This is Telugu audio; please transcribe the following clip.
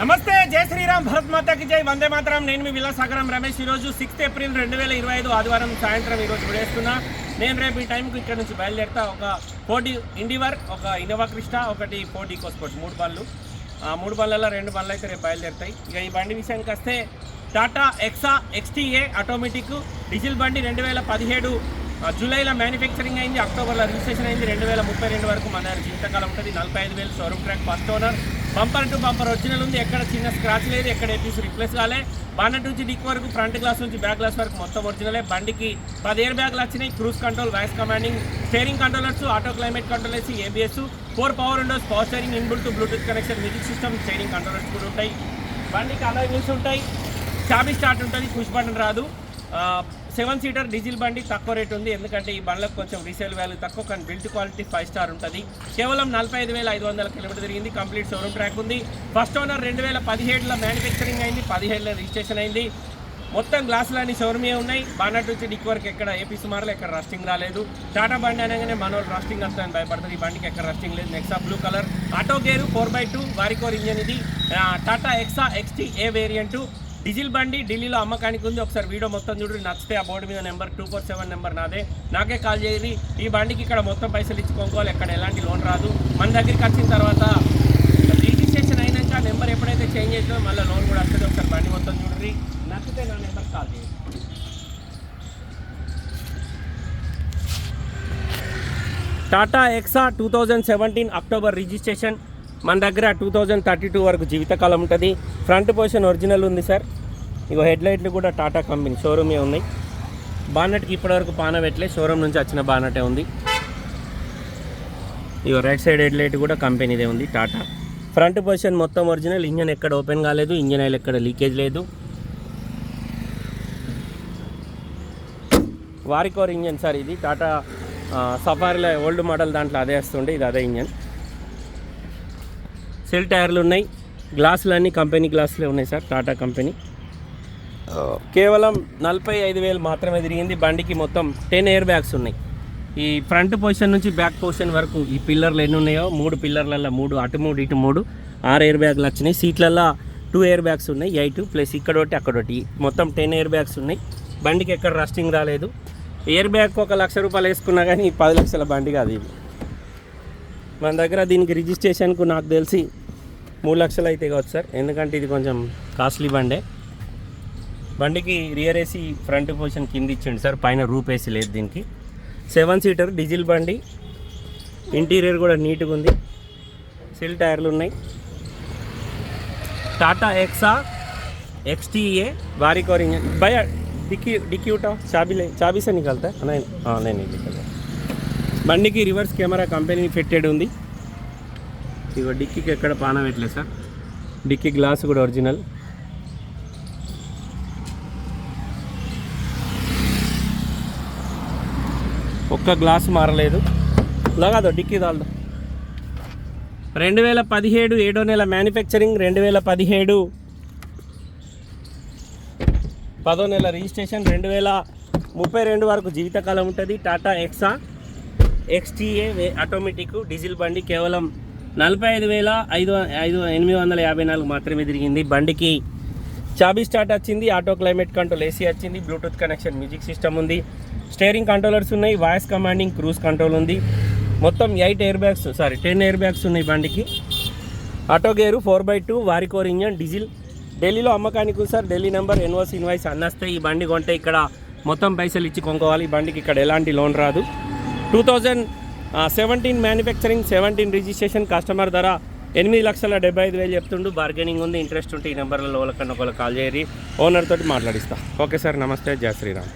నమస్తే జై శ్రీరామ్ భరత్ మాతాకి జై. వందే మాతరం. నేను మీ విలాసాగరం రమేష్. ఈరోజు సిక్స్త్ ఏప్రిల్ రెండు వేల ఇరవై ఐదు ఆదివారం సాయంత్రం ఈరోజు విడేస్తున్నా. నేను రేపు ఈ టైంకి ఇక్కడ నుంచి బయలుదేరుతా. ఒక ఫోర్టీ ఇండివర్ ఒక ఇన్నోవా క్రిస్టా ఒకటి ఫోర్టీ కోస్పోర్ట్ మూడు బళ్ళు. ఆ మూడు బళ్ళల్లో రెండు బళ్ళు అయితే రేపు బయలుదేరుతాయి. ఇక ఈ బండి విషయానికి వస్తే Tata Hexa XTA automatic. Diesel బండి రెండు వేల పదిహేడు జూలైలో మ్యానుఫ్యాక్చరింగ్ అయింది. అక్టోబర్లో రిజిస్ట్రేషన్ అయింది. రెండు వేల ముప్పై రెండు వరకు మన జీవితకాలం ఉంటుంది. నలభై ఐదు వేలు showroom track first owner. Bumper to bumper original ఉంది. ఎక్కడ చిన్న స్క్రాచ్ లేదు. ఎక్కడ ఏపీస్ రిప్లేస్ కాలే. బానట్ నుంచి డిక్ వరకు ఫ్రంట్ గ్లాస్ నుంచి బ్యాక్ గ్లాస్ వరకు మొత్తం ఒరిజినలే బండికి పది ఎయిర్ బ్యాగ్లు వచ్చినాయి. Cruise control voice commanding steering controllers auto climate control వేసి ABS four power windows power steering inbuilt Bluetooth connection music system steering controllers కూడా ఉంటాయి. బండికి అలా ఉంటాయి. చాబీ స్టార్ట్ ఉంటుంది. పుష్ బటన్ రాదు. సెవెన్ సీటర్ డీజిల్ బండి తక్కువ రేట్ ఉంది. ఎందుకంటే ఈ బండ్లకు కొంచెం రీసేల్ వాల్యూ తక్కువ కానీ బిల్డ్ క్వాలిటీ ఫైవ్ స్టార్ ఉంటుంది. కేవలం నలభై ఐదు వేల ఐదు వందల కిలోమీటర్ తిరిగింది. కంప్లీట్ షోరూమ్ ట్రాక్ ఉంది. ఫస్ట్ ఓనర్ రెండు వేల పదిహేడులో మ్యానుఫ్యాక్చరింగ్ అయింది. పదిహేడులో రిజిస్ట్రేషన్ అయింది. మొత్తం గ్లాసులన్నీ షోరూమే ఉన్నాయి. బానట్ నుంచి డిక్ వరకు ఎక్కడ ఏపీ సుమారులో ఎక్కడ రస్టింగ్ రాలేదు. టాటా బండి అనగానే మనోళ్ళు రస్టింగ్ వస్తాయని భయపడతారు. ఈ బండికి ఎక్కడ రస్టింగ్ లేదు. Nexa blue colour auto gear four by two Varicor engine ఇది. Tata Hexa XT A variant diesel బండి ఢిల్లీలో అమ్మకానికి ఉంది. ఒకసారి వీడియో మొత్తం చూడండి నచ్చితే ఆ బోర్డు మీద number two four seven number నాదే. నాకే కాల్ చేయండి ఈ బండికి ఇక్కడ మొత్తం పైసలు ఇచ్చుకోవాలి కొనుక్కోవాలి. ఎక్కడ ఎలాంటి లోన్ రాదు. మన దగ్గరికి వచ్చిన తర్వాత రిజిస్ట్రేషన్ అయినాక నెంబర్ ఎప్పుడైతే చేంజ్ అవుతుందో మళ్ళీ లోన్ కూడా వస్తుంది. ఒకసారి బండి మొత్తం చూడండి నచ్చితే నా నెంబర్ కాల్ చేయండి Tata Hexa two thousand seventeen October registration. మన దగ్గర టూ థౌజండ్ థర్టీ టూ వరకు జీవితకాలం ఉంటుంది. ఫ్రంట్ పొజిషన్ ఒరిజినల్ ఉంది సార్ ఇగో హెడ్ లైట్లు కూడా టాటా కంపెనీ షోరూమే ఉన్నాయి. బానట్కి ఇప్పటివరకు పాన పెట్టలే షోరూమ్ నుంచి వచ్చిన బానటే ఉంది. ఇగో రైట్ సైడ్ హెడ్ లైట్ కూడా కంపెనీదే ఉంది టాటా ఫ్రంట్ పొజిషన్ మొత్తం ఒరిజినల్ ఇంజన్ ఎక్కడ ఓపెన్ కాలేదు. ఇంజన్ ఆయిల్ ఎక్కడ లీకేజ్ లేదు. వారికోర్ ఇంజన్ సార్ ఇది. టాటా సఫారీలో ఓల్డ్ మోడల్ దాంట్లో అదే వస్తుండే. ఇది అదే ఇంజన్ సెల్ టైర్లు ఉన్నాయి. గ్లాసులు అన్నీ కంపెనీ గ్లాసులే ఉన్నాయి సార్ టాటా కంపెనీ. కేవలం నలభై ఐదు వేలు మాత్రమే తిరిగింది. బండికి మొత్తం టెన్ ఎయిర్ బ్యాగ్స్ ఉన్నాయి. ఈ ఫ్రంట్ పొజిషన్ నుంచి బ్యాక్ పొజిషన్ వరకు ఈ పిల్లర్లు ఎన్ని ఉన్నాయో మూడు పిల్లర్లలో మూడు అటు మూడు ఇటు మూడు ఆరు ఎయిర్ బ్యాగ్లు వచ్చినాయి. సీట్లలో టూ ఎయిర్ బ్యాగ్స్ ఉన్నాయి ఎయిట్ ప్లస్ ఇక్కడ ఒకటి అక్కడ ఒకటి. మొత్తం టెన్ ఎయిర్ బ్యాగ్స్ ఉన్నాయి. బండికి ఎక్కడ రస్టింగ్ రాలేదు. ఎయిర్ బ్యాగ్ ఒక లక్ష రూపాయలు వేసుకున్నా కానీ పది లక్షల బండి కాదు ఇది. మన దగ్గర దీనికి రిజిస్ట్రేషన్కు నాకు తెలిసి మూడు లక్షలు అయితే కావచ్చు సార్. ఎందుకంటే ఇది కొంచెం కాస్ట్లీ బండే. బండికి రియర్ ఏసీ ఫ్రంట్ పొజిషన్ కింద ఇచ్చిండు సార్. పైన రూప్ లేదు దీనికి. సెవెన్ సీటర్ డీజిల్ బండి. ఇంటీరియర్ కూడా నీట్గా ఉంది. సిల్ టైర్లు ఉన్నాయి. టాటా ఎక్సా ఎక్స్టీఏ భారీ కోరింగ్ భయ డిక్యూ డిక్యూటా? చాబీ చాబీసే నీకు వెళ్తా? నేను నేను బండికి రివర్స్ కెమెరా కంపెనీ ఫిట్టెడ్ ఉంది. ఇగో డిక్కీకి ఎక్కడ పాన పెట్టలేదు సార్? డిక్కీ గ్లాస్ కూడా ఒరిజినల్. ఒక్క గ్లాస్ మారలేదు. లగాదో డిక్కీ దాల్దో. రెండు వేల పదిహేడు ఏడో నెల మ్యానుఫ్యాక్చరింగ్ రెండు వేల పదిహేడు పదో నెల రిజిస్ట్రేషన్ రెండు వేల ముప్పై రెండు వరకు జీవితకాలం ఉంటుంది. Tata Hexa XTA automatic diesel బండి కేవలం నలభై ఐదు వేల ఐదు ఐదు ఎనిమిది వందల యాభై నాలుగు మాత్రమే తిరిగింది. బండికి చాబీ స్టార్ట్ వచ్చింది ఆటో క్లైమేట్ కంట్రోల్ ఏసీ వచ్చింది బ్లూటూత్ కనెక్షన్ మ్యూజిక్ సిస్టమ్ ఉంది. స్టేరింగ్ కంట్రోలర్స్ ఉన్నాయి వాయిస్ కమాండింగ్ క్రూజ్ కంట్రోల్ ఉంది. మొత్తం eight air bags sorry ten air bags ఉన్నాయి బండికి. Auto gear four by two Varicor engine diesel. ఢిల్లీలో అమ్మకానికి sir Delhi number NOC invoice అన్నస్తే ఈ బండి కొంటే ఇక్కడ మొత్తం పైసలు ఇచ్చి కొనుక్కోవాలి. ఈ బండికి ఇక్కడ ఎలాంటి లోన్ రాదు. Two thousand seventeen manufacturing seventeen registration customer ధర ఎనిమిది లక్షల డెబ్బై ఐదు వేలు చెప్తుండు. బార్గెనింగ్ ఉంది ఇంట్రెస్ట్ ఉంటే ఈ నెంబర్లలో ఒకరికన్నా ఒకళ్ళు కాల్ చేయరి ఓనర్ తోటి మాట్లాడిస్తా. ఓకే సార్ నమస్తే. జయ శ్రీరామ్.